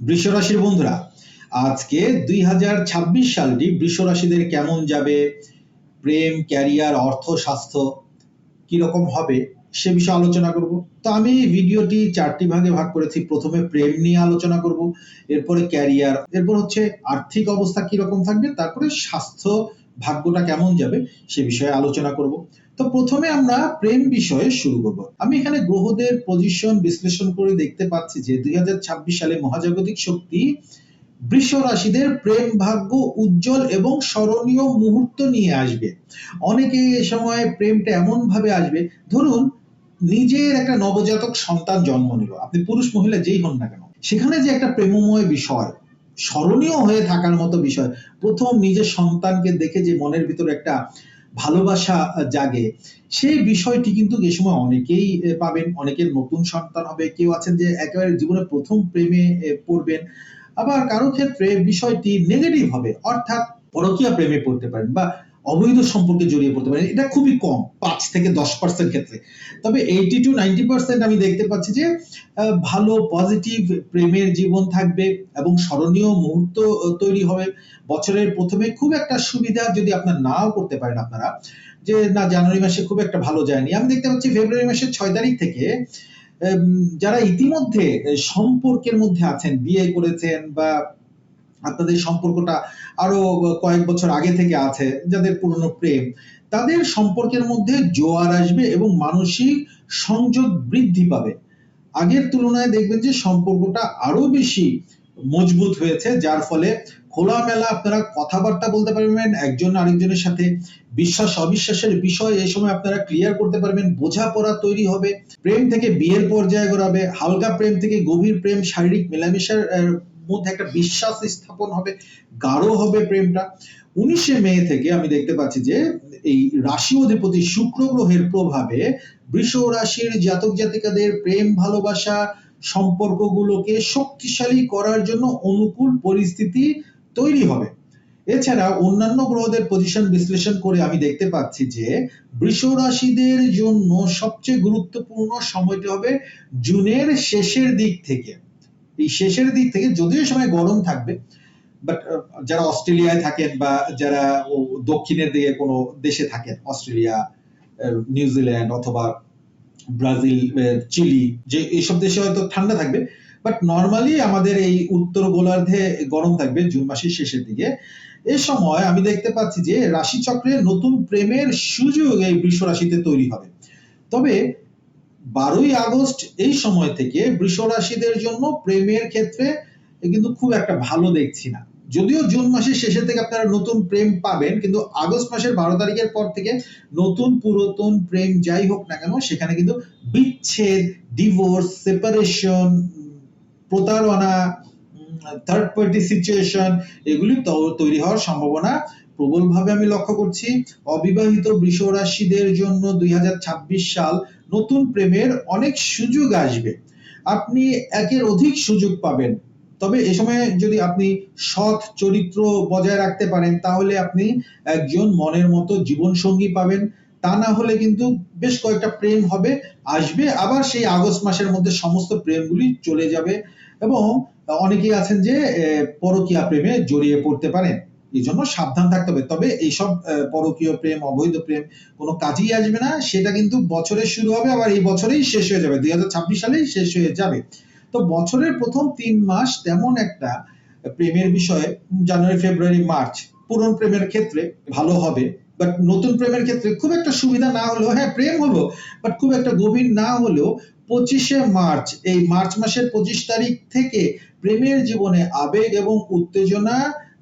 বৃষরাশির বন্ধুরা, আজকে দুই সালটি বৃষরাশিদের কেমন যাবে? প্রেম, ক্যারিয়ার, অর্থ, স্বাস্থ্য কীরকম হবে সে বিষয়ে আলোচনা করব। তো আমি ভিডিওটি চারটি ভাগে ভাগ করেছি। প্রথমে প্রেম নিয়ে আলোচনা করব, এরপরে ক্যারিয়ার, এরপর হচ্ছে আর্থিক অবস্থা কীরকম থাকবে, তারপরে স্বাস্থ্য ভাগ্যটা কেমন যাবে সে বিষয়ে আলোচনা করব। তো প্রথমে আমরা প্রেম বিষয়ে শুরু করব। আমি এখানে গ্রহদের পজিশন বিশ্লেষণ করে দেখতে পাচ্ছি যে দুই সালে মহাজাগতিক শক্তি বৃষ রাশিদের প্রেম ভাগ্য উজ্জ্বল এবং স্মরণীয় মুহূর্ত নিয়ে আসবে। অনেকে এ সময় প্রেমটা এমন ভাবে আসবে, ধরুন নিজের একটা নবজাতক সন্তান জন্ম নিল, আপনি পুরুষ মহিলা যেই হন না কেন। সেখানে যে একটা প্রেমময় বিষয়, স্মরণীয় হয়ে থাকার মতো বিষয়, প্রথম নিজের সন্তানকে দেখে যে মনের ভিতরে একটা ভালোবাসা জাগে, সেই বিষয়টি কিন্তু এ সময় অনেকেই পাবেন। অনেকের নতুন সন্তান হবে, কেউ আছেন যে একেবারে জীবনে প্রথম প্রেমে পড়বেন। আবার কারও ক্ষেত্রে বিষয়টি নেগেটিভ হবে, অর্থাৎ পরকীয়া প্রেমে পড়তে পারেন বা অবৈধ সম্পর্কে জড়িয়ে পড়তে পারে। এটা খুবই কম, পাঁচ থেকে দশ পার্সেন্ট ক্ষেত্রে। তবে এইটি টু নাইনটি পার্সেন্ট আমি দেখতে পাচ্ছি যে ভালো পজিটিভ প্রেমের জীবন থাকবে এবং স্মরণীয় মুহূর্ত তৈরি হবে। বছরের প্রথমে খুব একটা সুবিধা যদি আপনার নাও করতে পারেন আপনারা, যে না, জানুয়ারি মাসে খুব একটা ভালো যায়নি। আমি দেখতে পাচ্ছি ফেব্রুয়ারি মাসের ছয় তারিখ থেকে যারা ইতিমধ্যে সম্পর্কের মধ্যে আছেন, বিয়ে করেছেন বা আপনাদের সম্পর্কটা আরও কয়েক বছর আগে থেকে আছে, যাদের পুরনো প্রেম। তাদের সম্পর্কের মধ্যে জোয়ার আসবে এবং মানসিক সংযোগ বৃদ্ধি পাবে। আগের তুলনায় দেখবেন যে সম্পর্কটা আরও বেশি মজবুত হয়েছে, যার ফলে খোলামেলা আপনারা কথাবার্তা বলতে পারবেন, একজন আরেকজনের সাথে বিশ্বাস, অবিশ্বাসের বিষয় এই সময় আপনারা ক্লিয়ার করতে পারবেন, বোঝাপড়া তৈরি হবে, প্রেম থেকে বিয়ের পর্যায়ে গড়াবে, হালকা প্রেম থেকে গভীর প্রেম, শারীরিক মেলামেশার মধ্যে একটা বিশ্বাস স্থাপন হবে, গাঢ় হবে প্রেমটা। উনিশে মে থেকে আমি দেখতে পাচ্ছি যে, এই রাশি অধিপতি শুক্র গ্রহের প্রভাবে বৃষ রাশির জাতক জাতিকাদের প্রেম, ভালোবাসা সম্পর্কগুলোকে শক্তিশালী করার জন্য অনুকূল পরিস্থিতি তৈরি হবে। এছাড়া অন্যান্য গ্রহদের পজিশন বিশ্লেষণ করে আমি দেখতে পাচ্ছি যে, বৃষ রাশিদের জন্য সবচেয়ে গুরুত্বপূর্ণ সময়টি হবে জুনের শেষের দিক থেকে। এই শেষের দিক থেকে যদিও সময় গরম থাকবে বাট যারা অস্ট্রেলিয়ায় থাকেন বা যারা দক্ষিণের দিকে কোনো দেশে থাকেন, অস্ট্রেলিয়া নিউজিল্যান্ড অথবা ব্রাজিল চিলি, যে এইসব দেশে হয়তো ঠান্ডা থাকবে বাট নর্মালি আমাদের এই উত্তর গোলার্ধে গরম থাকবে জুন মাসের শেষের দিকে। এ সময় আমি দেখতে পাচ্ছি যে রাশিচক্রে নতুন প্রেমের সুযোগ এই বৃষ রাশিতে তৈরি হবে। তবে বারোই আগস্ট এই সময় থেকে বৃষ রাশিদের জন্য প্রেমের ক্ষেত্রে কিন্তু খুব একটা ভালো দেখছি না। যদিও জুন মাসের শেষের থেকে আপনারা নতুন প্রেম পাবেন, কিন্তু আগস্ট মাসের বারো তারিখের পর থেকে নতুন পুরাতন প্রেম যাই হোক না কেন, সেখানে কিন্তু বিচ্ছেদ ডিভোর্স সেপারেশন প্রতারণা থার্ড পার্টি সিচুয়েশন এগুলি তৈরি হওয়ার সম্ভাবনা প্রবলভাবে আমি লক্ষ্য করছি। অবিবাহিত বৃষ রাশিদের জন্য দুই হাজার ছাব্বিশ সাল নতুন প্রেমের অনেক সুযোগ আসবে। আপনি একের অধিক সুযোগ পাবেন। তবে এ সময় যদি আপনি সৎ চরিত্র বজায় রাখতে পারেন, তাহলে আপনি একজন মনের মতো জীবন সঙ্গী পাবেন। তা না হলে কিন্তু বেশ কয়েকটা প্রেম হবে, আসবে। আবার সেই আগস্ট মাসের মধ্যে সমস্ত প্রেমগুলি চলে যাবে এবং অনেকেই আছেন যে পরকীয়া প্রেমে জড়িয়ে পড়তে পারেন। এই জন্য সাবধান থাকতে হবে। তবে এইসব পরকীয় প্রেম, অবৈধ প্রেম কোনো কাজেই আসবে না। সেটা কিন্তু বছরের শুরু হবে, আবার এই বছরেই শেষ হয়ে যাবে। দুই হাজার ছাব্বিশ সালেই শেষ হয়ে যাবে। তো বছরের প্রথম তিন মাস তেমন একটা প্রেমের বিষয়ে, জানুয়ারি, ফেব্রুয়ারি, মার্চ, পুরন প্রেমের ক্ষেত্রে ভালো হবে। বাট নতুন প্রেমের ক্ষেত্রে খুব একটা সুবিধা না হলেও হ্যাঁ প্রেম হলো, বাট খুব একটা গভীর না হলেও পঁচিশে মার্চ, এই মার্চ মাসের পঁচিশ তারিখ থেকে প্রেমের জীবনে আবেগ এবং উত্তেজনা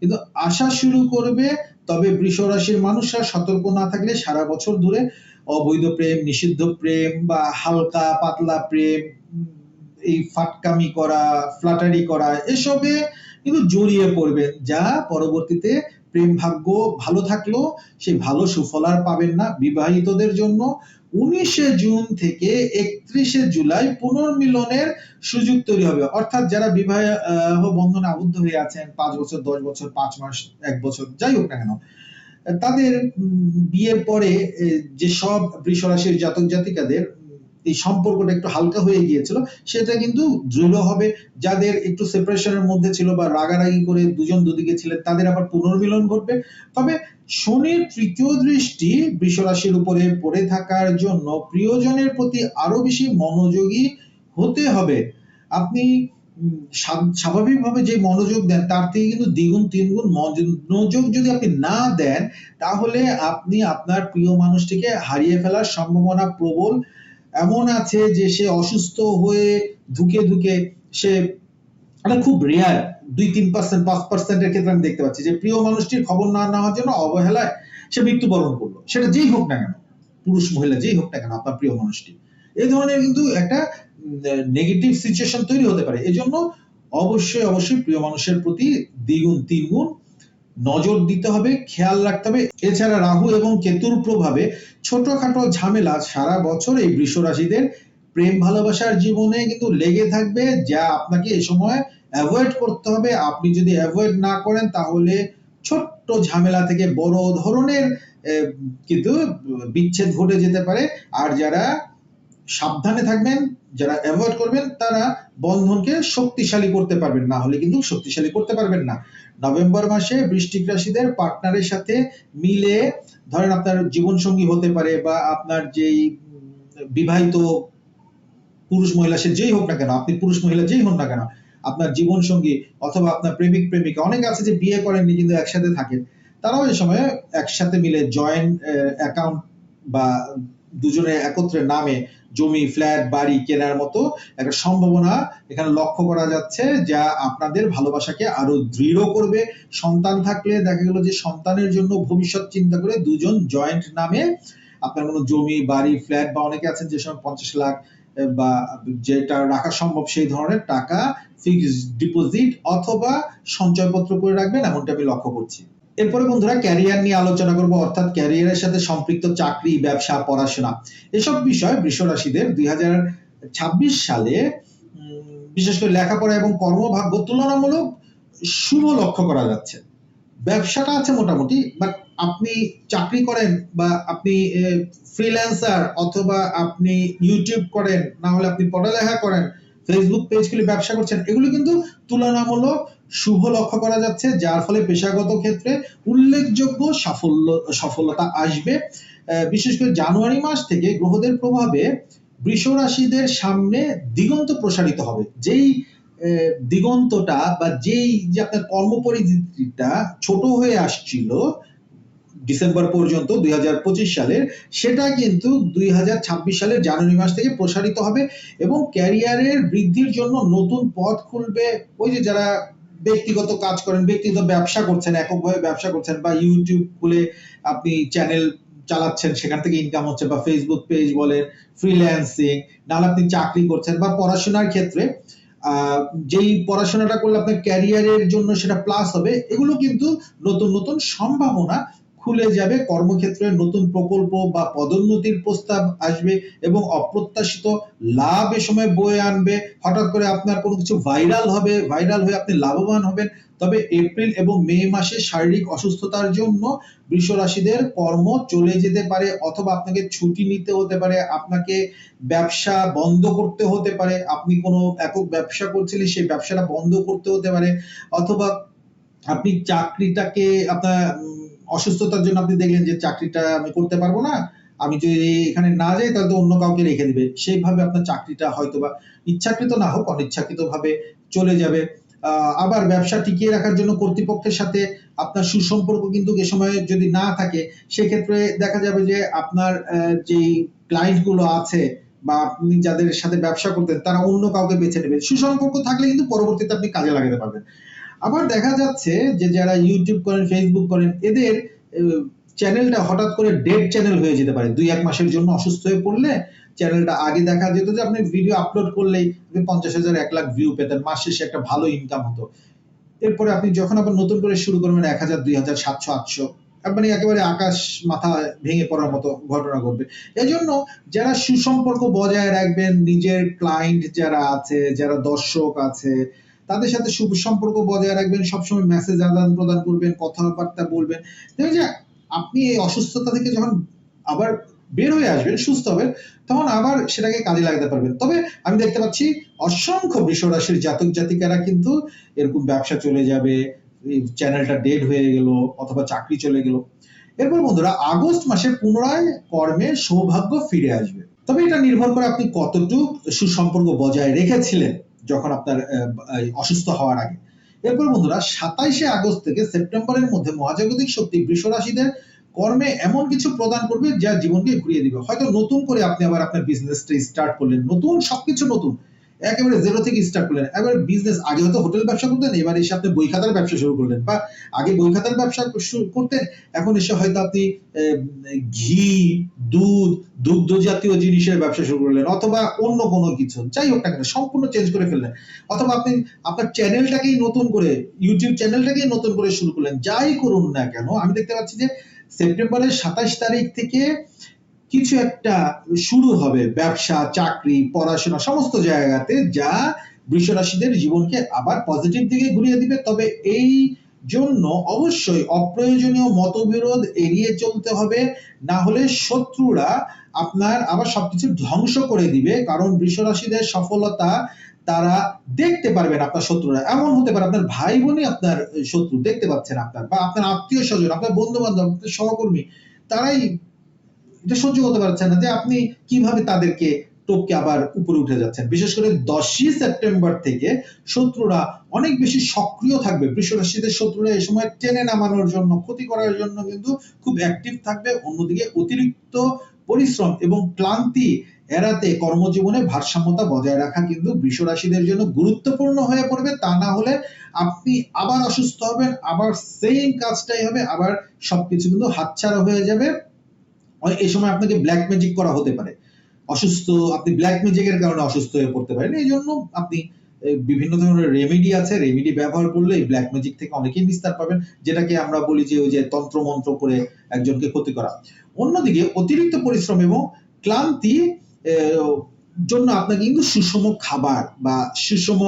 কিন্তু আসা শুরু করবে, তবে বৃষ রাশির মানুষরা সতর্ক না থাকলে সারা বছর ধরে অবৈধ প্রেম, নিষিদ্ধ প্রেম বা হালকা পাতলা প্রেম এই ফাটকামি করা ফ্লাটারি করা, এসবে কিন্তু জড়িয়ে পড়বে। যা পরবর্তীতে প্রেম ভাগ্য ভালো থাকলেও সেই ভালো সুফল আর পাবেন না। বিবাহিতদের জন্য উনিশে জুন থেকে একত্রিশে জুলাই পুনর্মিলনের সুযোগ তৈরি হবে। অর্থাৎ যারা বিবাহ বন্ধনে আবদ্ধ হয়ে আছেন, পাঁচ বছর, দশ বছর, পাঁচ মাস, এক বছর, যাই হোক না কেন, তাদের বিয়ের পরে যে সব বৃষ রাশির জাতক জাতিকাদের এই সম্পর্কটা একটু হালকা হয়ে গিয়েছিল, সেটা কিন্তু দৃঢ় হবে। যাদের একটু সেপারেশনের মধ্যে ছিল বা রাগারাগি করে দুজন দুদিকে ছিলেন, তাদের আবার পুনর্মিলন ঘটবে। তবে শনির তৃতীয় দৃষ্টি বৃষ রাশির উপরে পড়ে থাকার জন্য প্রিয়জনের প্রতি আরও বেশি মনোযোগী হতে হবে। আপনি স্বাভাবিকভাবে যে মনোযোগ দেন, তার থেকে কিন্তু দ্বিগুণ, তিনগুণ মনোযোগ যদি আপনি না দেন, তাহলে আপনি আপনার প্রিয় মানুষটিকে হারিয়ে ফেলার সম্ভাবনা প্রবল এমন আছে যে সে অসুস্থ হয়ে ধুকে ধুকে সে এটা খুব রেয়ার দুই তিন পার্সেন্ট পাঁচ পার্সেন্টের ক্ষেত্রে আমি দেখতে পাচ্ছি যে প্রিয় মানুষটির খবর না নেওয়ার জন্য অবহেলায় সে মৃত্যুবরণ করল। সেটা যেই হোক না কেন, পুরুষ, মহিলা যেই হোক না কেন, আপনার প্রিয় মানুষটি। এই ধরনের কিন্তু একটা নেগেটিভ সিচুয়েশন তৈরি হতে পারে। এজন্য অবশ্যই অবশ্যই প্রিয় মানুষের প্রতি দ্বিগুণ তিনগুণ নজর দিতে হবে, খেয়াল রাখতে হবে। এছাড়া রাহু এবং কেতুর প্রভাবে ছোটখাটো ঝামেলা সারা বছর এই বৃষ রাশিদের প্রেম ভালোবাসার জীবনে কিন্তু লেগে থাকবে, যা আপনাকে এই সময় অ্যাভয়েড করতে হবে। আপনি যদি অ্যাভয়েড না করেন, তাহলে ছোট্ট ঝামেলা থেকে বড় ধরনের কিন্তু বিচ্ছেদ ঘটে যেতে পারে। আর যারা সাবধানে থাকবেন, যারা অ্যাভয়েড করবেন, তারা বন্ধনকে শক্তিশালী করতে পারবেন। না হলে কিন্তু শক্তিশালী করতে পারবেন না। নভেম্বর মাসে বৃষ্টিক রাশিদের পার্টনারের সাথে মিলে ধরেন আপনার জীবন সঙ্গী হতে পারে বা আপনার যেই বিবাহিত পুরুষ মহিলা সে যেই হোক না কেন, আপনি পুরুষ মহিলা যেই হন না কেন, আপনার জীবন সঙ্গী অথবা আপনার প্রেমিক, প্রেমিকা, অনেক আছে যে বিয়ে করেননি কিন্তু একসাথে থাকেন, তারাও এই সময় একসাথে মিলে জয়েন্ট অ্যাকাউন্ট বা দুজনে একত্রে নামে জমি ফ্ল্যাট বাড়ি কেনার মতো একটা সম্ভাবনা এখানে লক্ষ্য করা যাচ্ছে যা আপনাদের ভালোবাসাকে আরও দৃঢ় করবে। সন্তান থাকলে দেখা গেল যে সন্তানের জন্য ভবিষ্যৎ চিন্তা করে দুজন জয়েন্ট নামে আপনার কোনো জমি, বাড়ি ফ্ল্যাট বা অনেকে আছেন যে সময় পঞ্চাশ লাখ বা যেটা রাখা সম্ভব সেই ধরনের টাকা ফিক্সড ডিপোজিট অথবা সঞ্চয়পত্র করে রাখবেন, এমনটা আমি লক্ষ্য করছি। এরপরে বন্ধুরা ক্যারিয়ার নিয়ে আলোচনা করব, অর্থাৎ ক্যারিয়ারের সাথে সম্পৃক্ত চাকরি, ব্যবসা, পড়াশোনা। এসব বিষয় বৃষ রাশিদের দুই সালে বিশেষ করে লেখাপড়া এবং কর্মভাগ্য তুলনামূলক শুভ লক্ষ্য করা যাচ্ছে। ব্যবসাটা আছে মোটামুটি বাট আপনি চাকরি করেন বা আপনি ফ্রিল্যান্সার অথবা আপনি ইউটিউব করেন, না হলে আপনি পড়ালেখা করেন ফেসবুক পেজ খুলে ব্যবসা করছেন, এগুলো কিন্তু তুলনামূলক শুভ লক্ষ্য করা যাচ্ছে, যার ফলে পেশাগত ক্ষেত্রে উল্লেখযোগ্য সাফল্য, সফলতা আসবে। বিশেষ করে জানুয়ারি মাস থেকে গ্রহদের প্রভাবে বৃষ রাশিদের সামনে দিগন্ত প্রসারিত হবে। যেই দিগন্তটা বা যেই যে আপনার কর্মপরিধিটা ছোট হয়ে আসছিল ডিসেম্বর পর্যন্ত দুই হাজার পঁচিশ সালের, সেটা কিন্তু দুই হাজার ছাব্বিশ সালের জানুয়ারি মাস থেকে প্রসারিত হবে এবং ক্যারিয়ারের বৃদ্ধির জন্য নতুন পথ খুলবে। ওই যে যারা ব্যক্তিগত কাজ করেন, ব্যক্তিগত ব্যবসা করছেন, এককভাবে ব্যবসা করছেন বা ইউটিউব খুলে আপনি চ্যানেল চালাচ্ছেন, সেখান থেকে ইনকাম হচ্ছে বা ফেসবুক পেজ বলেন ফ্রিল্যান্সিং নাহলে আপনি চাকরি করছেন বা পড়াশোনার ক্ষেত্রে যেই পড়াশোনাটা করলে আপনার ক্যারিয়ারের জন্য সেটা প্লাস হবে, এগুলো কিন্তু নতুন নতুন সম্ভাবনা খুলে যাবে। কর্মক্ষেত্রে নতুন প্রকল্প বা পদোন্নতির প্রস্তাব আসবে এবং অপ্রত্যাশিত লাভ এ সময় বয়ে আনবে। হঠাৎ করে আপনার কোনো কিছু ভাইরাল হবে, ভাইরাল হয়ে আপনি লাভবান হবেন। তবে এপ্রিল এবং মে মাসে শারীরিক অসুস্থতার জন্য বৃষ রাশিদের কর্ম চলে যেতে পারে অথবা আপনাকে ছুটি নিতে হতে পারে, আপনাকে ব্যবসা বন্ধ করতে হতে পারে, আপনি কোনো একক ব্যবসা করছিলেন সেই ব্যবসাটা বন্ধ করতে হতে পারে অথবা আপনি চাকরিটাকে আপনার অসুস্থতার জন্য আপনি দেখলেন যে চাকরিটা আমি করতে পারব না, আমি যদি এখানে না যাই তাহলে তো অন্য কাউকে রেখে দিবে। সেইভাবে আপনার চাকরিটা হয়তো বা ইচ্ছাকৃত না হোক অনিচ্ছাকৃত ভাবে চলে যাবে। আবার ব্যবসা টিকিয়ে রাখার জন্য কর্তৃপক্ষের সাথে আপনার সুসম্পর্ক কিন্তু এ সময় যদি না থাকে, সেক্ষেত্রে দেখা যাবে যে আপনার যেই ক্লায়েন্টগুলো আছে বা আপনি যাদের সাথে ব্যবসা করতেন, তারা অন্য কাউকে বেছে নেবেন সুসম্পর্ক থাকলে কিন্তু পরবর্তীতে আপনি কাজে লাগাতে পারবেন। আবার দেখা যাচ্ছে যে যারা ইউটিউব করেন ফেসবুক করেন, এদের চ্যানেলটা হঠাৎ করে ডেড চ্যানেল হয়ে যেতে পারে। দুই এক মাসের জন্য অসুস্থ হয়ে পড়লে চ্যানেলটা আগে দেখা যেত যে আপনি ভিডিও আপলোড করলেই আপনি পঞ্চাশ হাজার, এক লাখ ভিউ পেতেন, মাস শেষে একটা ভালো ইনকাম হতো। এরপরে আপনি যখন আবার নতুন করে শুরু করবেন, এক হাজার, দুই হাজার, সাতশো, আটশো মানে একেবারে আকাশ মাথা ভেঙে পড়ার মতো ঘটনা ঘটবে। এই জন্য যারা সুসম্পর্ক বজায় রাখবেন, নিজের ক্লায়েন্ট যারা আছে, যারা দর্শক আছে তাদের সাথে সুসম্পর্ক বজায় রাখবেন, সবসময় মেসেজ আদান প্রদান করবেন, কথাবার্তা বলবেন। যে আপনি এই অসুস্থতা থেকে যখন আবার বের হয়ে আসবেন, সুস্থ হবেন, তখন আবার সেটাকে কাজে লাগাতে পারবেন। তবে আমি দেখতে পাচ্ছি অসংখ্য বৃষ রাশির জাতক জাতিকারা কিন্তু এরকম ব্যবসা চলে যাবে চ্যানেলটা ডেড হয়ে গেল অথবা চাকরি চলে গেল। এরপর বন্ধুরা, আগস্ট মাসে পুনরায় কর্মে সৌভাগ্য ফিরে আসবে। তবে এটা নির্ভর করে আপনি কতটুকু সুসম্পর্ক বজায় রেখেছিলেন। যখন আপনার অসুস্থ হওয়ার আগে। এরপর বন্ধুরা, সাতাইশে আগস্ট থেকে সেপ্টেম্বরের মধ্যে মহাজাগতিক শক্তি বৃষ রাশিদের কর্মে এমন কিছু প্রদান করবে যা জীবনকে ঘুরিয়ে দিবে। হয়তো নতুন করে আপনি আবার আপনার বিজনেসটা স্টার্ট করলেন। নতুন সবকিছু নতুন। একেবারে জিরো থেকে স্টার্ট করলেন। এবার বিজনেস আগে হয়তো হোটেল ব্যবসা করতেন, এবার এসে আপনি বই খাতার ব্যবসা শুরু করলেন বা আগে বই খাতার ব্যবসা করতেন, এখন এসে হয়তো আপনি ঘি, দুধ দুগ্ধ জাতীয় জিনিসের ব্যবসা শুরু করলেন অথবা অন্য কোনো কিছু। যাই হোক না সম্পূর্ণ চেঞ্জ করে ফেললেন। অথবা আপনি, আপনার চ্যানেলটাকেই নতুন করে ইউটিউব চ্যানেলটাকেই নতুন করে শুরু করলেন। যাই করুন না কেন, আমি দেখতে পাচ্ছি যে সেপ্টেম্বরের সাতাশ তারিখ থেকে কিছু একটা শুরু হবে, ব্যবসা, চাকরি, পড়াশোনা, সমস্ত জায়গাতে যা বৃষ রাশিদের জীবনকে আবার পজিটিভ দিকে ঘুরিয়ে দিবে। তবে এই জন্য অবশ্যই অপ্রয়োজনীয় মতবিরোধ এড়িয়ে চলতে হবে। না হলে শত্রুরা আপনার আবার সবকিছু ধ্বংস করে দিবে। কারণ বৃষ রাশিদের সফলতা তারা দেখতে পারবেন আপনার শত্রুরা। এমন হতে পারে আপনার ভাই বোনই আপনার শত্রু, দেখতে পাচ্ছেন আপনার। বা আপনার আত্মীয় স্বজন আপনার বন্ধু বান্ধব আপনার সহকর্মী, তারাই এটা সহ্য করতে পারছেন না যে আপনি কীভাবে তাদেরকে টপকে আবার উপরে উঠে যাচ্ছেন। বিশেষ করে দশই সেপ্টেম্বর থেকে শত্রুরা অনেক বেশি সক্রিয় থাকবে। বৃষ রাশিদের শত্রুরা এই সময় টেনে নামানোর জন্য, ক্ষতি করার জন্য কিন্তু খুব অ্যাক্টিভ থাকবে। অন্যদিকে অতিরিক্ত পরিশ্রম এবং ক্লান্তি এড়াতে কর্মজীবনে ভারসাম্যতা বজায় রাখা কিন্তু বৃষ রাশিদের জন্য গুরুত্বপূর্ণ হয়ে পড়বে। তা না হলে আপনি আবার অসুস্থ হবেন, আবার সেম কাজটাই হবে, আবার সবকিছু কিন্তু হাতছাড়া হয়ে যাবে। এই সময় আপনাকে ব্ল্যাক ম্যাজিক করা হতে পারে। অসুস্থ, আপনি ব্ল্যাক ম্যাজিকের কারণে অসুস্থ হয়ে পড়তে পারেন। এই জন্য আপনি বিভিন্ন ধরনের রেমেডি আছে। রেমেডি ব্যবহার করলে এই ব্ল্যাক ম্যাজিক থেকে অনেকেই বিস্তার পাবেন, যেটাকে আমরা বলি যে ওই যে তন্ত্র মন্ত্র করে একজনকে ক্ষতি করা। অন্যদিকে অতিরিক্ত পরিশ্রম এবং ক্লান্তি জন্য আপনাকে কিন্তু সুষম খাবার বা সুষম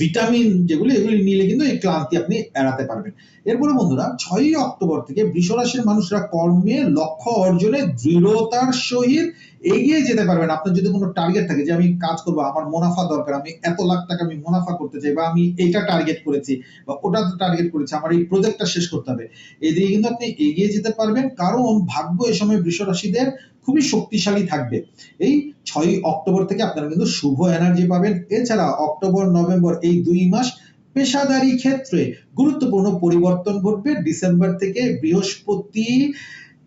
ভিটামিন যেগুলি, এগুলি নিলে কিন্তু এই ক্লান্তি আপনি এড়াতে পারবেন। এরপরে বন্ধুরা, ছয়ই অক্টোবর থেকে বৃষরাশির মানুষরা কর্মে লক্ষ্য অর্জনে দৃঢ়তার সহিত এগিয়ে যেতে পারবেন। আপনার যদি কোনো টার্গেট থাকে যে আমি কাজ করব, আমার মুনাফা দরকার, আমি এত লাখ টাকা আমি মুনাফা করতে চাই বা আমি এইটা টার্গেট করেছি বা ওটা টার্গেট করেছি, আমার এই প্রজেক্টটা শেষ করতে হবে। এদিকে কিন্তু আপনি এগিয়ে যেতে পারবেন। কারণ ভাগ্য এ সময় বৃষ রাশিদের খুবই শক্তিশালী থাকবে। এই ছয়ই অক্টোবর থেকে আপনারা কিন্তু শুভ এনার্জি পাবেন। এছাড়া অক্টোবর, নভেম্বর এই দুই মাস পেশাদারি ক্ষেত্রে গুরুত্বপূর্ণ পরিবর্তন ঘটবে। ডিসেম্বর থেকে বৃহস্পতি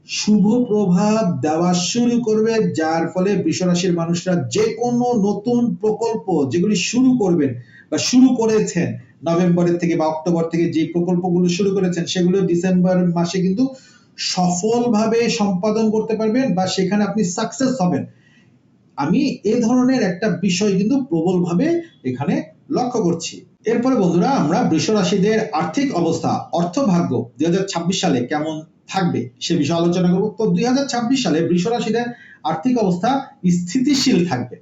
শুভ প্রভাব দেওয়া শুরু করবে, যার ফলে বৃষরাশির মানুষরা যে কোনো নতুন প্রকল্প যেগুলি শুরু করবেন বা শুরু করেছেন, নভেম্বরের থেকে বা অক্টোবর থেকে যে প্রকল্পগুলো শুরু করেছেন, সেগুলো ডিসেম্বর মাসে কিন্তু সফলভাবে সম্পাদন করতে পারবেন বা সেখানে আপনি সাকসেস হবেন। আমি এ ধরনের একটা বিষয় কিন্তু প্রবলভাবে এখানে লক্ষ্য করছি। এরপরে বন্ধুরা, আমরা বৃষ রাশিদের আর্থিক অবস্থা, অর্থভাগ্য দুই সালে কেমন থাকবে সে বিষয়ে আলোচনা করব। তো দুই হাজার ছাব্বিশ সালে বৃষ রাশিদের আর্থিক অবস্থা স্থিতিশীল থাকবে।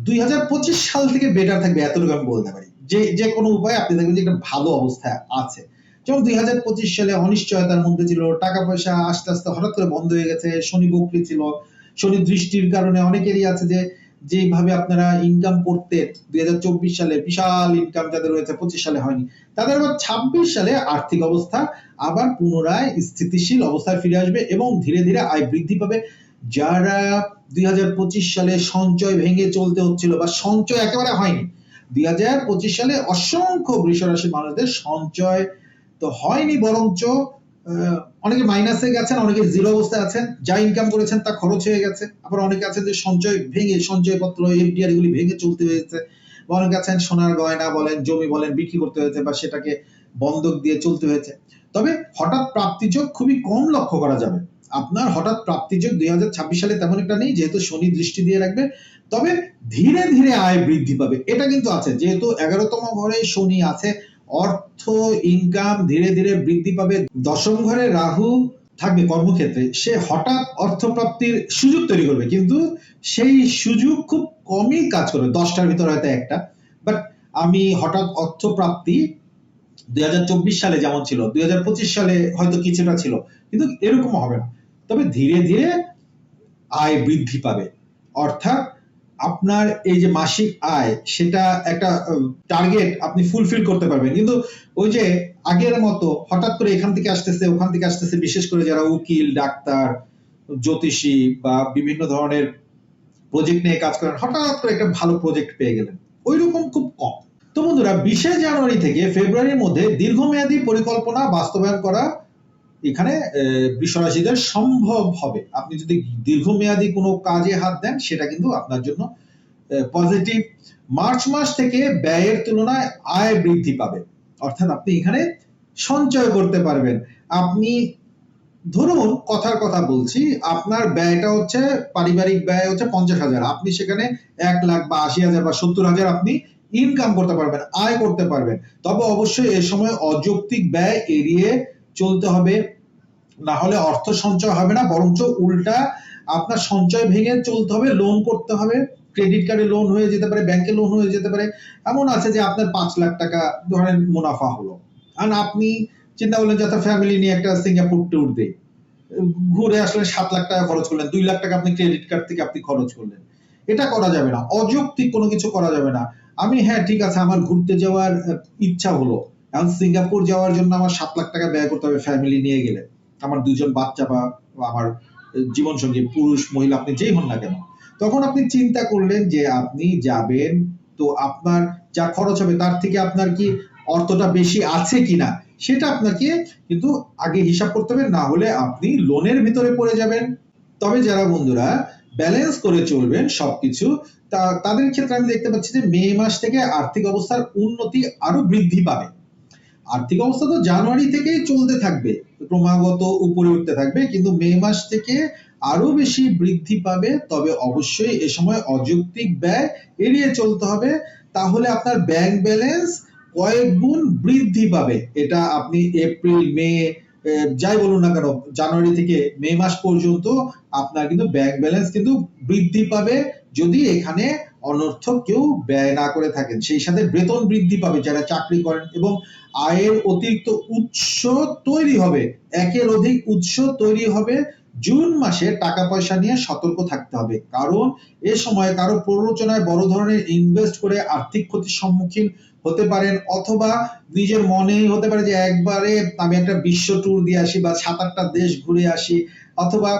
দুই হাজার পঁচিশ সাল থেকে বেটার থাকবে, এতটুকু আমি বলতে পারি। যে যে কোনো উপায়ে আপনি দেখবেন যে একটা ভালো অবস্থায় আছে। যেমন দুই হাজার পঁচিশ সালে অনিশ্চয়তার মধ্যে ছিল টাকা পয়সা আস্তে আস্তে হঠাৎ করে বন্ধ হয়ে গেছে, শনি বকরি ছিল, শনি দৃষ্টির কারণে অনেকেরই আছে যে, যেভাবে আপনারা ইনকাম করতে দুই সালে বিশাল ইনকাম যাদের রয়েছে, পঁচিশ সালে হয়নি। তাদের আবার ছাব্বিশ সালে আর্থিক অবস্থা আবার পুনরায় স্থিতিশীল অবস্থায় ফিরে আসবে এবং ধীরে ধীরে আয় বৃদ্ধি পাবে। যারা দুই হাজার পঁচিশ সালে সঞ্চয় ভেঙে চলতে হচ্ছিল বা সঞ্চয় একেবারে হয়নি, দুই হাজার পঁচিশ সালে অসংখ্য বৃষ রাশির মানুষদের সঞ্চয় তো হয়নি বরঞ্চ অনেকে মাইনাসে গেছেন, অনেকে জিরো অবস্থায় আছেন, যা ইনকাম করেছেন তা খরচ হয়ে গেছে। আবার অনেকে আছেন যে সঞ্চয় ভেঙে, সঞ্চয়পত্র এফডিআর এগুলি ভেঙে চলতে হয়েছে। বা অনেকে আছেন সোনার গয়না বলেন, জমি বলেন, বিক্রি করতে হয়েছে বা সেটাকে বন্ধক দিয়ে চলতে হয়েছে। তবে হঠাৎ প্রাপ্তিযোগ খুবই কম লক্ষ্য করা যাবে। আপনার হঠাৎ প্রাপ্তিযোগ দুই হাজার ছাব্বিশ সালে তেমন একটা নেই, যেহেতু শনি দৃষ্টি দিয়ে রাখবে। তবে ধীরে ধীরে আয় বৃদ্ধি পাবে। এটা কিন্তু আছে, যেহেতু এগারোতম ঘরে শনি আছে অর্থ ইনকাম ধীরে ধীরে বৃদ্ধি পাবে। দশম ঘরে রাহু থাকবে কর্মক্ষেত্রে। সে হঠাৎ অর্থপ্রাপ্তির সুযোগ তৈরি করবে। কিন্তু সেই সুযোগ খুব কমই কাজ করবে। দশটার ভিতরে হয়তো একটা। বাট আমি হঠাৎ অর্থপ্রাপ্তি দুই হাজার চব্বিশ সালে যেমন ছিল, দুই হাজার পঁচিশ সালে হয়তো কিছুটা ছিল। কিন্তু এরকম হবে না। তবে ধীরে ধীরে আয় বৃদ্ধি পাবে। অর্থাৎ আপনার এই যে মাসিক আয়, সেটা একটা টার্গেট আপনি ফুলফিল করতে পারবেন। কিন্তু ওই যে আগের মতো হঠাৎ করে এখান থেকে আসতেছে, ওখান থেকে আসতেছে, বিশেষ করে যারা উকিল, ডাক্তার, জ্যোতিষী বা বিভিন্ন ধরনের প্রজেক্ট নিয়ে কাজ করেন, হঠাৎ করে একটা ভালো প্রজেক্ট পেয়ে গেলেন। ওই রকম খুব কম। তো বন্ধুরা, বিশে জানুয়ারি থেকে ফেব্রুয়ারির মধ্যে দীর্ঘমেয়াদী পরিকল্পনা বাস্তবায়ন করা এখানে বৃষরাশিদের সম্ভব হবে। আপনি যদি দীর্ঘমেয়াদী কোনো কাজে হাত দেন, সেটা কিন্তু আপনার জন্য পজিটিভ মার্চ মাস থেকে ব্যয়ের তুলনায় আয় বৃদ্ধি পাবে। অর্থাৎ আপনি এখানে সঞ্চয় করতে পারবেন। আপনি, ধরুন কথার কথা বলছি, আপনার ব্যয়টা হচ্ছে, পারিবারিক ব্যয় হচ্ছে পঞ্চাশ হাজার। আপনি সেখানে এক লাখ বা আশি হাজার বা সত্তর হাজার আপনি ইনকাম করতে পারবেন, আয় করতে পারবেন। তবে অবশ্যই এ সময় অযৌক্তিক ব্যয় এড়িয়ে চলতে হবে। না হলে অর্থ সঞ্চয় হবে না, বরঞ্চ উল্টা আপনার সঞ্চয় ভেঙে চলতে হবে লোন করতে হবে। ক্রেডিট কার্ডে লোন হয়ে যেতে পারে ব্যাংকে লোন হয়ে যেতে পারে। এমন আছে যে আপনার পাঁচ লাখ টাকা ধরেন মুনাফা হলো। আর আপনি চিন্তা করলেন যে ফ্যামিলি নিয়ে একটা সিঙ্গাপুর ট্যুর দেয় ঘুরে আসলে সাত লাখ টাকা খরচ করলেন, দুই লাখ টাকা আপনি ক্রেডিট কার্ড থেকে আপনি খরচ করলেন। এটা করা যাবে না, অযৌক্তিক কোনো কিছু করা যাবে না। আমি হ্যাঁ ঠিক আছে, আমার ঘুরতে যাওয়ার ইচ্ছা হলো। এখন সিঙ্গাপুর যাওয়ার জন্য আমার সাত লাখ টাকা ব্যয় করতে হবে ফ্যামিলি নিয়ে গেলে। আমার দুজন বাচ্চা বা আমার জীবন সঙ্গী পুরুষ, মহিলা, আপনি যেই হন না কেন। তখন আপনি চিন্তা করলেন যে আপনি যাবেন, তো আপনার যা খরচ হবে তার থেকে আপনার কি অর্থটা বেশি আছে কিনা, সেটা আপনাকে কিন্তু আগে হিসাব করতে হবে, না হলে আপনি লোনের ভিতরে পড়ে যাবেন। তবে যারা বন্ধুরা ব্যালেন্স করে চলবেন সবকিছু তাদের ক্ষেত্রে আমি দেখতে পাচ্ছি যে মে মাস থেকে আর্থিক অবস্থার উন্নতি আরও বৃদ্ধি পাবে। আর্থিক অবস্থা তো জানুয়ারি থেকেই চলতে থাকবে, ক্রমাগত উপরে উঠতে থাকবে, কিন্তু মে মাস থেকে আরও বেশি বৃদ্ধি পাবে, তবে অবশ্যই এ সময় অযৌক্তিক ব্যয় এড়িয়ে চলতে হবে, তাহলে আপনার ব্যাংক ব্যালেন্স কয়েক গুণ বৃদ্ধি পাবে, এটা আপনি এপ্রিল, মে যাই বলুন না কেন, জানুয়ারি থেকে মে মাস পর্যন্ত আপনার কিন্তু ব্যাংক ব্যালেন্স কিন্তু বৃদ্ধি পাবে, যদি এখানে অনর্থক কেউ ব্যয় না করে থাকেন। সেই সাথে বেতন বৃদ্ধি পাবে যারা চাকরি করেন এবং আয়ের অতিরিক্ত উৎস তৈরি হবে। একের অধিক উৎস তৈরি হবে জুন মাসে টাকা পয়সা নিয়ে সতর্ক থাকতে হবে। কারণ এ সময় কারও প্ররোচনায় বড় ধরনের ইনভেস্ট করে আর্থিক ক্ষতির সম্মুখীন হতে পারেন অথবা নিজের মনেই হতে পারে যে একবারে আমি একটা বিশ্ব ট্যুর দিয়ে আসি বা সাত আটটা দেশ ঘুরে আসি অথবা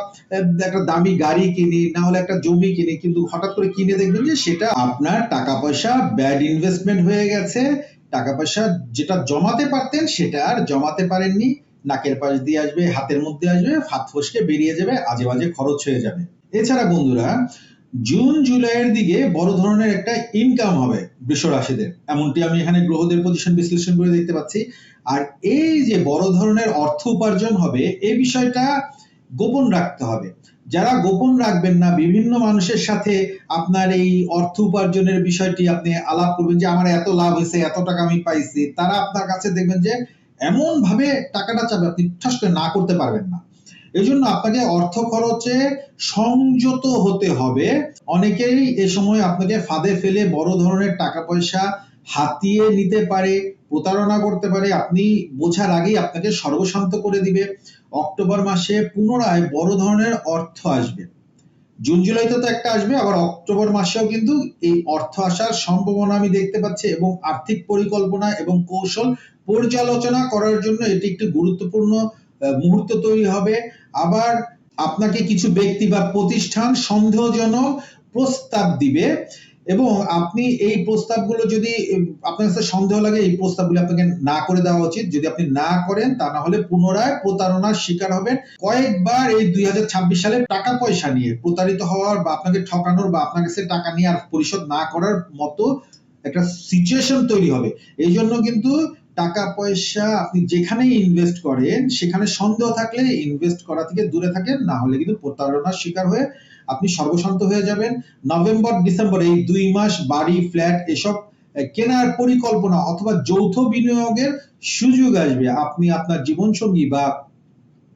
একটা দামি গাড়ি কিনি, না হলে একটা জমি কিনি, কিন্তু হঠাৎ করে কিনে দেখবেন যে সেটা আপনার টাকা পয়সা ব্যাড ইনভেস্টমেন্ট হয়ে গেছে। টাকা পয়সা যেটা জমাতে পারতেন সেটা আর জমাতে পারেননি। নাকের পাশ দিয়ে আসবে, হাতের মধ্যে আসবে ফাত ফসকে বেরিয়ে যাবে, আজে বাজে খরচ হয়ে যাবে। এছাড়া বন্ধুরা, জুন, জুলাইয়ের দিকে বড় ধরনের একটা ইনকাম হবে। বৃষ রাশিদের। এমনটি আমি এখানে গ্রহদের পজিশন বিশ্লেষণ করে দেখতে পাচ্ছি। আর এই যে বড় ধরনের অর্থ উপার্জন হবে এই বিষয়টা গোপন রাখতে হবে। যারা গোপন রাখবেন না, বিভিন্ন মানুষের সাথে আপনার এই অর্থ উপার্জনের বিষয়টি আপনি আলাপ করবেন যে, আমার এত লাভ হয়েছে, এত টাকা আমি পাইছি। তারা আপনার কাছে দেখবেন যে এমন ভাবে টাকাটা চাবে, আপনি ঠাস করে না করতে পারবেন না। এই জন্য আপনাকে অর্থ খরচে সংযত হতে হবে। অনেকেই এ সময় আপনাকে ফাঁদে ফেলে বড় ধরনের টাকা পয়সা হাতিয়ে নিতে পারে, প্রতারণা করতে পারে। আপনি বোঝার আগেই আপনাকে সর্বশান্ত করে দিবে। অক্টোবর মাসে পুনরায় বড় ধরনের অর্থ আসবে। জুন, জুলাইতে তো একটা আসবে, আবার অক্টোবর মাসেও কিন্তু এই অর্থ আসার সম্ভাবনা আমি দেখতে পাচ্ছি এবং আর্থিক পরিকল্পনা এবং কৌশল পর্যালোচনা করার জন্য এটি একটি গুরুত্বপূর্ণ মুহূর্ত তৈরি হবে। আবার আপনাকে কিছু ব্যক্তি বা প্রতিষ্ঠান সন্দেহজনক প্রস্তাব দিবে এবং আপনি এই প্রস্তাবগুলো যদি, আপনার কাছে সন্দেহ লাগে, এই প্রস্তাবগুলো আপনাকে না করে দেওয়া উচিত। যদি আপনি না করেন, তা না হলে পুনরায় প্রতারণার শিকার হবেন। কয়েকবার এই দুই হাজার ছাব্বিশ সালে টাকা পয়সা নিয়ে প্রতারিত হওয়ার বা আপনাকে ঠকানোর বা আপনার কাছে টাকা নিয়ে আর পরিশোধ না করার মতো একটা সিচুয়েশন তৈরি হবে। এই জন্য কিন্তু টাকা পয়সা আপনি যেখানে ইনভেস্ট করেন, সেখানে সন্দেহ থাকলে ইনভেস্ট করা থেকে দূরে থাকেন, না হলে কিন্তু প্রতারণার শিকার হয়ে আপনি সর্বশান্ত হয়ে যাবেন। নভেম্বর, ডিসেম্বর এই দুই মাস বাড়ি ফ্ল্যাট এসব কেনার পরিকল্পনা অথবা যৌথ বিনিয়োগের সুযোগ আসবে। আপনি আপনার জীবনসঙ্গী বা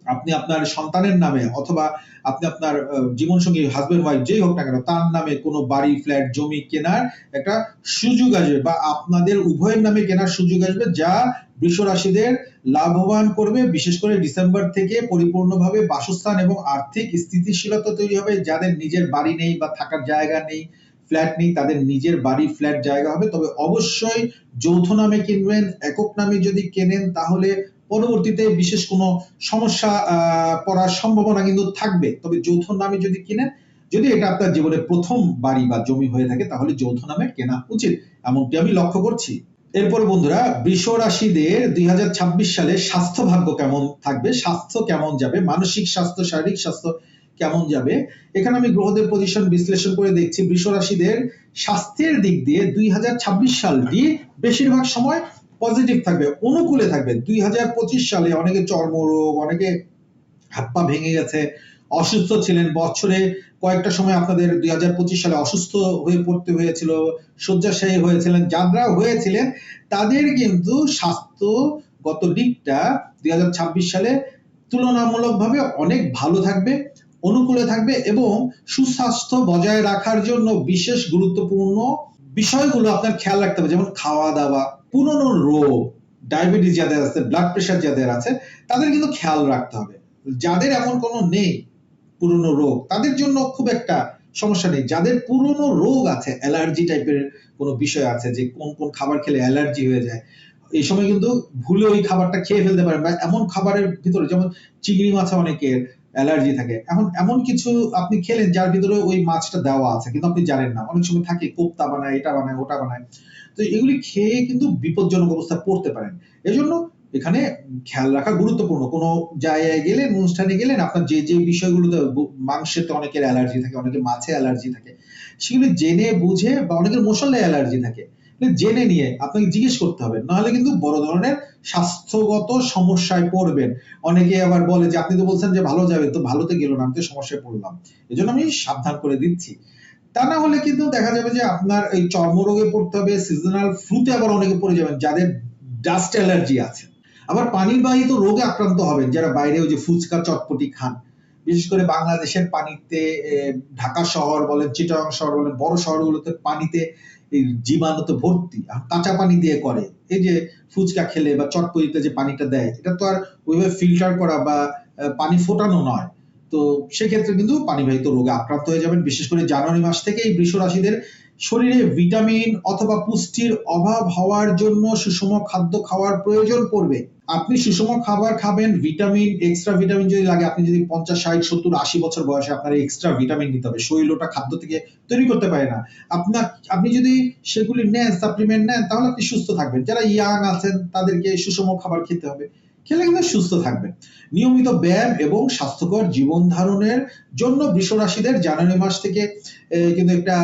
আপনি আপনার সন্তানের নামে অথবা আপনি আপনার জীবন সঙ্গী হাজবেন্ড ওয়াইফ যেই হোক না কেন, তার নামে কোনো বাড়ি ফ্ল্যাট জমি কেনার একটা সুযোগ আসবে বা আপনাদের উভয়ের নামে কেনার সুযোগ আসবে যা বৃষ রাশিদের লাভবান করবে, বিশেষ করে ডিসেম্বর থেকে পরিপূর্ণভাবে বাসস্থান এবং আর্থিক স্থিতিশীলতা তৈরি হবে। যাদের নিজের বাড়ি নেই বা থাকার জায়গা নেই ফ্ল্যাট নেই, তাদের নিজের বাড়ি ফ্ল্যাট জায়গা হবে। তবে অবশ্যই যৌথ নামে কিনবেন, একক নামে যদি কেনেন, তাহলে পরবর্তীতে বিশেষ কোনো সমস্যা পড়ার সম্ভাবনা কিন্তু থাকবে। তবে যৌথ নামে যদি কিনেন, যদি এটা আপনার জীবনে প্রথম বাড়ি বা জমি হয়ে থাকে, তাহলে যৌথ নামে কেনা উচিত, এমনটি আমি লক্ষ্য করছি। এরপরে বন্ধুরা, বৃষ রাশিদের দুই সালে স্বাস্থ্য ভাগ্য কেমন থাকবে? স্বাস্থ্য কেমন যাবে? মানসিক স্বাস্থ্য, শারীরিক স্বাস্থ্য কেমন যাবে? এখানে আমি গ্রহদের পজিশন বিশ্লেষণ করে দেখছি। বৃষ রাশিদের স্বাস্থ্যের দিক দিয়ে দুই হাজার ছাব্বিশ সালটি বেশিরভাগ সময় পজিটিভ থাকবে, অনুকূলে থাকবে। দুই হাজার পঁচিশ সালে অনেকে চর্মরোগ, অনেকে হাত পা ভেঙে গেছে, অসুস্থ ছিলেন বছরে কয়েকটা সময় আপনাদের দুই হাজার পঁচিশ সালে অসুস্থ হয়ে পড়তে হয়েছিল, শয্যাশায়ী হয়েছিলেন, যারা হয়েছিলেন তাদের কিন্তু স্বাস্থ্যগত দিকটা দুই হাজার ছাব্বিশ সালে তুলনামূলকভাবে অনেক ভালো থাকবে, অনুকূলে থাকবে এবং সুস্বাস্থ্য বজায় রাখার জন্য বিশেষ গুরুত্বপূর্ণ বিষয়গুলো আপনার খেয়াল রাখতে হবে, যেমন খাওয়া দাওয়া পুরনো রোগ, ডায়াবেটিস যাদের আছে ব্লাড প্রেশার যাদের আছে, তাদের কিন্তু খেয়াল রাখতে হবে। যাদের এমন কোনো নেই পুরনো রোগ, তাদের জন্য খুব একটা সমস্যা নেই। যাদের পুরনো রোগ আছে, অ্যালার্জি টাইপের কোনো বিষয় আছে যে কোন কোন খাবার খেলে অ্যালার্জি হয়ে যায়, এই সময় কিন্তু ভুলে ওই খাবারটা খেয়ে ফেলতে পারেন বা এমন খাবারের ভিতরে, যেমন চিংড়ি মাছে অনেকের অ্যালার্জি থাকে। এখন এমন কিছু আপনি খেলেন যার ভিতরে ওই মাছটা দেওয়া আছে, কিন্তু আপনি জানেন না। অনেক সময় থাকে, কোপ্তা বানায়, এটা বানায়, ওটা বানায়। তো এগুলি খেয়ে কিন্তু বিপজ্জনক অবস্থায় পড়তে পারেন। এজন্য এখানে খেয়াল রাখা গুরুত্বপূর্ণ। কোনো জায়গায় গেলেন, অনুষ্ঠানে গেলেন, আপনার যে যে বিষয়গুলোতে ব- মাংসে তো অনেকের অ্যালার্জি থাকে, অনেকের মাছে অ্যালার্জি থাকে। সেগুলি জেনে, বুঝে বা অনেকের মশলায় অ্যালার্জি থাকে। জেনে নিয়ে আপনাকে জিজ্ঞেস করতে হবে। নাহলে কিন্তু বড় ধরনের স্বাস্থ্যগত সমস্যায় পড়বেন। অনেকে আবার বলে যে, আপনি তো বলছেন যে ভালো যাবে। তো ভালোতে গেল না, আমি তো সমস্যায় পড়লাম। এজন্য আমি সাবধান করে দিচ্ছি। তা না হলে কিন্তু দেখা যাবে যে আপনার এই চর্মরোগে পড়তে হবে সিজনাল ফ্লুতে আবার অনেকে পড়ে যাবেন যাদের ডাস্ট অ্যালার্জি আছে। আবার পানির বাহিত রোগে আক্রান্ত হবেন যারা বাইরে ওই যে ফুচকা চটপটি খান। বিশেষ করে বাংলাদেশের পানিতে ঢাকা শহর বলেন, চিটাগাং শহর বলেন, বড় শহরগুলোতে পানিতে এই জীবাণুতে ভর্তি কাঁচা পানি দিয়ে করে। এই যে ফুচকা খেলে বা চটপটিতে যে পানিটা দেয়, এটা তো আর ওইভাবে ফিল্টার করা বা পানি ফোটানো নয়। তো সেক্ষেত্রে কিন্তু পানিবাহিত রোগে আক্রান্ত হয়ে যাবেন। বিশেষ করে জানুয়ারি মাস থেকে এই বৃষ রাশিদের শরীরে ভিটামিন অথবা পুষ্টির অভাব হওয়ার জন্য সুষম খাদ্য খাওয়ার প্রয়োজন পড়বে। আপনি সুষম খাবার খাবেন, ভিটামিন এক্সট্রা ভিটামিন যদি লাগে, আপনি যদি পঞ্চাশ, ষাট, সত্তর, আশি বছর বয়সে আপনার এক্সট্রা ভিটামিন নিতে হবে। শরীর ওটা খাদ্য থেকে তৈরি করতে পারে না। আপনার, আপনি যদি সেগুলি নেন সাপ্লিমেন্ট নেন, তাহলে আপনি সুস্থ থাকবেন। যারা ইয়াং আছেন, তাদেরকে সুষম খাবার খেতে হবে। খেলে কিন্তু সুস্থ থাকবে। নিয়মিত ব্যায়াম এবং স্বাস্থ্যকর জীবন ধারণের জন্য বৃষ রাশিদের জানুয়ারি মাস থেকে কিন্তু একটা,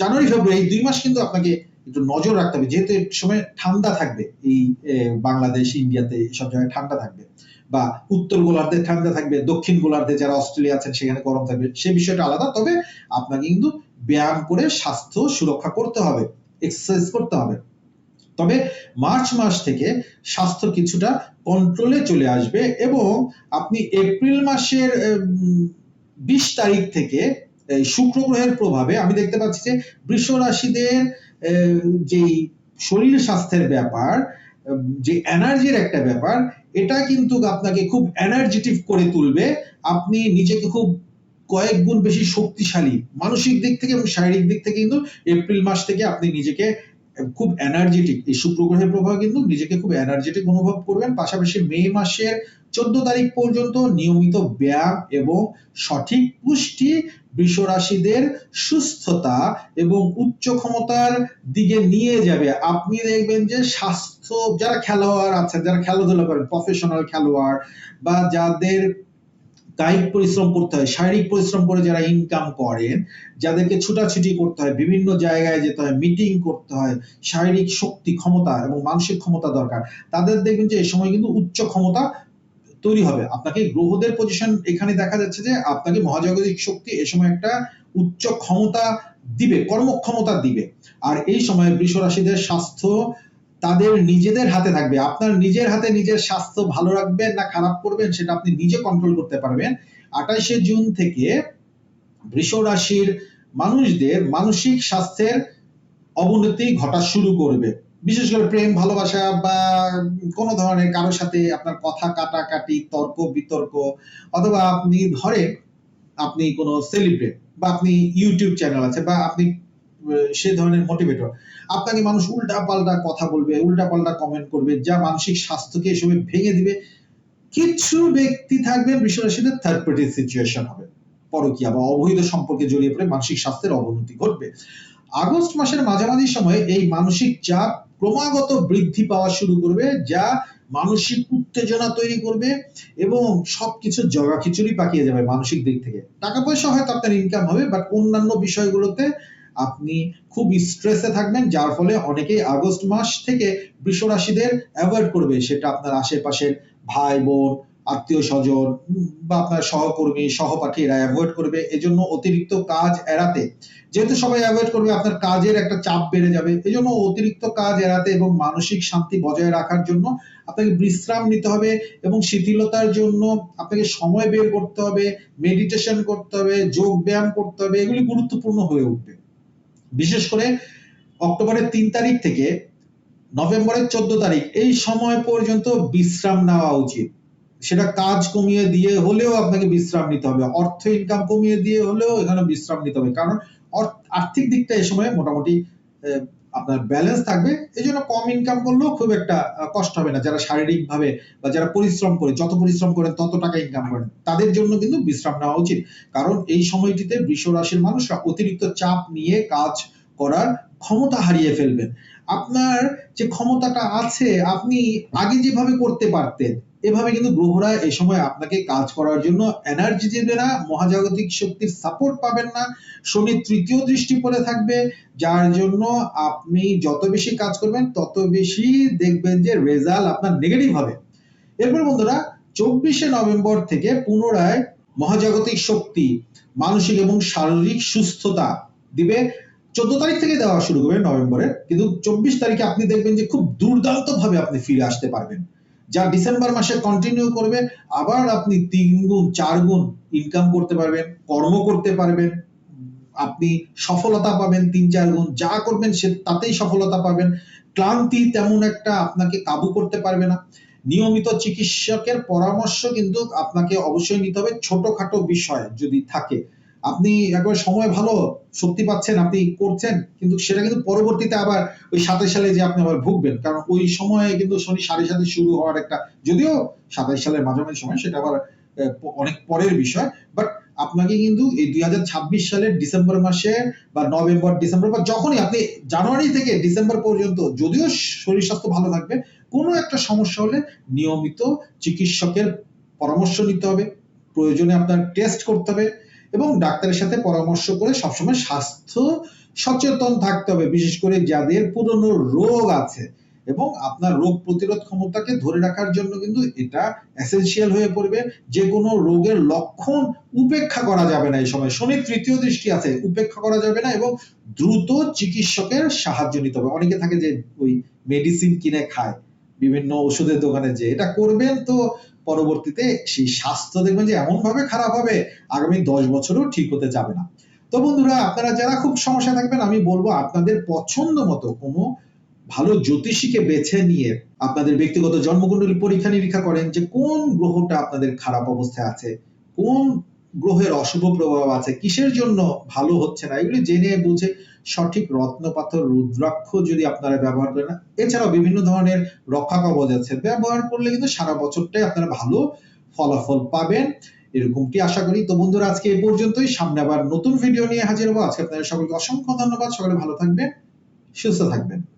জানুয়ারি, ফেব্রুয়ারি দুই মাস কিন্তু আপনাকে একটু নজর রাখতে হবে। যেহেতু সময় ঠান্ডা থাকবে, এই বাংলাদেশ, ইন্ডিয়াতে এই সব জায়গায় ঠান্ডা থাকবে বা উত্তর গোলার্ধে ঠান্ডা থাকবে, দক্ষিণ গোলার্ধে যারা অস্ট্রেলিয়া আছেন সেখানে গরম থাকবে, সে বিষয়টা আলাদা। তবে আপনাকে কিন্তু ব্যায়াম করে স্বাস্থ্য সুরক্ষা করতে হবে, এক্সারসাইজ করতে হবে। তবে মার্চ মাস থেকে স্বাস্থ্য কিছুটা কন্ট্রোলে চলে আসবে এবং আপনি এপ্রিল মাসের বিশ তারিখ থেকে শুক্র গ্রহের প্রভাবে আমি দেখতে পাচ্ছি যে বৃষ রাশিদের যেই শরীর স্বাস্থ্যের ব্যাপার, যে এনার্জির একটা ব্যাপার, এটা কিন্তু আপনাকে খুব এনার্জেটিক করে তুলবে। আপনি নিজেকে খুব কয়েক গুণ বেশি শক্তিশালী, মানসিক দিক থেকে এবং শারীরিক দিক থেকে কিন্তু এপ্রিল মাস থেকে আপনি নিজেকে খুব এনার্জেটিক এই শুক্র গ্রহের প্রভাবে কিন্তু নিজেকে খুব এনার্জেটিক অনুভব করবেন। পাশাপাশি মে মাসের চোদ্দ তারিখ পর্যন্ত নিয়মিত ব্যায়াম এবং সঠিক পুষ্টি বৃষ রাশিদের সুস্থতা এবং উচ্চ ক্ষমতার দিকে নিয়ে যাবে। আপনি দেখবেন যে স্বাস্থ্য, যারা খেলোয়াড় আছেন যারা খেলাধুলা করেন প্রফেশনাল খেলোয়াড় বা যাদের কায়িক পরিশ্রম করতে হয়, শারীরিক পরিশ্রম করে যারা ইনকাম করেন, যাদেরকে ছুটাছুটি করতে হয়, বিভিন্ন জায়গায় যেতে হয় মিটিং করতে হয়, শারীরিক শক্তি, ক্ষমতা এবং মানসিক ক্ষমতা দরকার, তাদের দেখবেন যে এই সময় কিন্তু উচ্চ ক্ষমতা তৈরি হবে। আপনাকে গ্রহদের পজিশন এখানে দেখা যাচ্ছে যে আপনাকে মহাজাগতিক শক্তি এই সময় একটা উচ্চ ক্ষমতা দিবে, কর্মক্ষমতা দিবে। আর এই সময় বৃষ রাশিদের স্বাস্থ্য তাদের নিজেদের হাতে থাকবে। আপনার নিজের হাতে নিজের স্বাস্থ্য ভালো রাখবেন না খারাপ করবেন, সেটা আপনি নিজে কন্ট্রোল করতে পারবেন। আঠাশে জুন থেকে বৃষ রাশির মানুষদের মানসিক স্বাস্থ্যের অবনতি ঘটা শুরু করবে। বিশেষ করে প্রেম, ভালোবাসা বা কোনো ধরনের কারোর সাথে আপনার কথা কাটাকাটি, তর্ক, বিতর্ক, অথবা আপনি ধরেন আপনি কোনো সেলিব্রেট বা আপনি ইউটিউব চ্যানেল আছে বা আপনি সে ধরনের মোটিভেটর আপনাকে মানুষ উল্টা পাল্টা কথা বলবে উল্টা পাল্টা কমেন্ট করবে, যা মানসিক স্বাস্থ্যকে এসবে ভেঙে দিবে। কিছু ব্যক্তি থাকবেন বিশ্বরাশিতে থার্ড পার্টি সিচুয়েশন হবে। পরকীয়া বা অবৈধ সম্পর্কে জড়িয়ে পড়ে মানসিক স্বাস্থ্যের অবনতি ঘটবে। আগস্ট মাসের মাঝামাঝি সময়ে এই মানসিক চাপ ক্রমাগত বৃদ্ধি পাওয়া শুরু করবে, যা মানসিক উত্তেজনা তৈরি করবে এবং সবকিছু জগা খিচুড়ি পাকিয়ে যাবে মানসিক দিক থেকে। টাকা পয়সা হয়তো আপনার ইনকাম হবে বাট অন্যান্য বিষয়গুলোতে আপনি খুব স্ট্রেসে থাকবেন, যার ফলে অনেকেই আগস্ট মাস থেকে বৃষ রাশিদের অ্যাভয়েড করবে। সেটা আপনার আশেপাশের ভাই, বোন, আত্মীয় স্বজন বা আপনার সহকর্মী সহপাঠী এরা অ্যাভয়েড করবে। এজন্য অতিরিক্ত কাজ এড়াতে। যেহেতু সবাই অ্যাভয়েড করবে, আপনার কাজের একটা চাপ বেড়ে যাবে। এজন্য অতিরিক্ত কাজ এড়াতে এবং মানসিক শান্তি বজায় রাখার জন্য আপনাকে বিশ্রাম নিতে হবে এবং শিথিলতার জন্য আপনাকে সময় বের করতে হবে মেডিটেশন করতে হবে, যোগ ব্যায়াম করতে হবে। এগুলি গুরুত্বপূর্ণ হয়ে উঠবে। বিশেষ করে অক্টোবরের তিন তারিখ থেকে নভেম্বরের চোদ্দ তারিখ, এই সময় পর্যন্ত বিশ্রাম নেওয়া উচিত। সেটা কাজ কমিয়ে দিয়ে হলেও আপনাকে বিশ্রাম নিতে হবে, অর্থ ইনকাম কমিয়ে দিয়ে হলেও এখানে বিশ্রাম নিতে হবে। কারণ আর্থিক দিকটা এ সময় মোটামুটি আপনার ব্যালেন্স থাকবে এই জন্য কম ইনকাম করলেও খুব একটা কষ্ট হবে না। যারা শারীরিক ভাবে বা যারা পরিশ্রম করে, যত পরিশ্রম করেন তত টাকা ইনকাম করেন। তাদের জন্য কিন্তু বিশ্রাম নেওয়া উচিত। কারণ এই সময়টিতে বৃষ রাশির মানুষরা অতিরিক্ত চাপ নিয়ে কাজ করার ক্ষমতা হারিয়ে ফেলবেন। আপনার যে ক্ষমতাটা আছে, আপনি আগে যেভাবে করতে পারতেন এভাবে কিন্তু গ্রহরা এই সময় আপনাকে কাজ করার জন্য এনার্জি দেবে না, মহাজাগতিক শক্তির সাপোর্ট পাবেন না, শনি তৃতীয় দৃষ্টি পড়ে থাকবে, যার জন্য আপনি যত বেশি কাজ করবেন, তত বেশি দেখবেন যে রেজাল্ট আপনার নেগেটিভ হবে। এরপর বন্ধুরা, চব্বিশে নভেম্বর থেকে পুনরায় মহাজাগতিক শক্তি, মানসিক এবং শারীরিক সুস্থতা দিবে। চোদ্দ তারিখ থেকে দেওয়া শুরু করবে নভেম্বরের, কিন্তু চব্বিশ তারিখে আপনি দেখবেন যে খুব দুর্দান্ত ভাবে আপনি ফিরে আসতে পারবেন। যা ডিসেম্বর মাসে কন্টিনিউ করবে, আবার আপনি তিন গুণ, চার গুণ ইনকাম করতে পারবেন, কর্ম করতে পারবেন, আপনি সফলতা পাবেন, তিন, চার গুণ যা করবেন সে তাতেই সফলতা পাবেন। ক্লান্তি তেমন একটা আপনাকে কাবু করতে পারবে না। নিয়মিত চিকিৎসকের পরামর্শ কিন্তু আপনাকে অবশ্যই নিতে হবে। ছোটখাটো বিষয় যদি থাকে, আপনি একবার সময় ভালো শক্তি পাচ্ছেন, আপনি করছেন, কিন্তু সেটা কিন্তু পরবর্তীতে আবার ওই সাতাশ সালে যে আপনি আবার ভুগবেন, কারণ ওই সময়ে কিন্তু শনি সাড়ে সাথে শুরু হওয়ার একটা, যদিও সাতাশ সালের মাঝামাঝি সময়, সেটা আবার অনেক পরের বিষয় বাট আপনাকে কিন্তু এই দুই হাজার ছাব্বিশ সালের ডিসেম্বর মাসে বা নভেম্বর, ডিসেম্বর বা যখনই আপনি জানুয়ারি থেকে ডিসেম্বর পর্যন্ত, যদিও শরীর স্বাস্থ্য ভালো থাকবে, কোনো একটা সমস্যা হলে নিয়মিত চিকিৎসকের পরামর্শ নিতে হবে, প্রয়োজনে আপনার টেস্ট করতে হবে এবং ডাক্তারের সাথে পরামর্শ করে সবসময় স্বাস্থ্য সচেতন থাকতে হবে, বিশেষ করে যাদের পুরনো রোগ আছে। এবং আপনার রোগ প্রতিরোধ ক্ষমতাকে ধরে রাখার জন্য কিন্তু এটা এসেনশিয়াল হয়ে পড়বে। যে কোনো রোগের লক্ষণ উপেক্ষা করা যাবে না এই সময়। শনির তৃতীয় দৃষ্টি আছে, উপেক্ষা করা যাবে না এবং দ্রুত চিকিৎসকের সাহায্য নিতে হবে। অনেকে থাকে যে ওই মেডিসিন কিনে খায়, বিভিন্ন ওষুধের দোকানে যে এটা করবেন তো পরবর্তীতে সেই স্বাস্থ্য দেখবেন যে এমন ভাবে খারাপ হবে, আগামী দশ বছরও ঠিক হতে যাবে না। তো বন্ধুরা, আপনারা যারা খুব সমস্যা থাকবেন, আমি বলব আপনাদের পছন্দ মতো কোনো ভালো জ্যোতিষীকে বেছে নিয়ে আপনাদের ব্যক্তিগত জন্মকুণ্ডলী পরীক্ষা নিরীক্ষা করেন যে কোন গ্রহটা আপনাদের খারাপ অবস্থায় আছে, কোন গ্রহের অশুভ প্রভাব আছে, কিসের জন্য ভালো হচ্ছে না? এগুলি জেনে বুঝে সঠিক রত্নপাথর, রুদ্রাক্ষ যদি আপনারা ব্যবহার করেন এছাড়াও বিভিন্ন ধরনের রক্ষা কবচ আছে। ব্যবহার করলে কিন্তু সারা বছরটাই আপনারা ভালো ফলাফল পাবেন। এরকমটি আশা করি। তো বন্ধুরা, আজকে এই পর্যন্তই। সামনে আবার নতুন ভিডিও নিয়ে হাজির হব। আজকে আপনাদের সকলকে অসংখ্য ধন্যবাদ। সকলে ভালো থাকবেন, সুস্থ থাকবেন।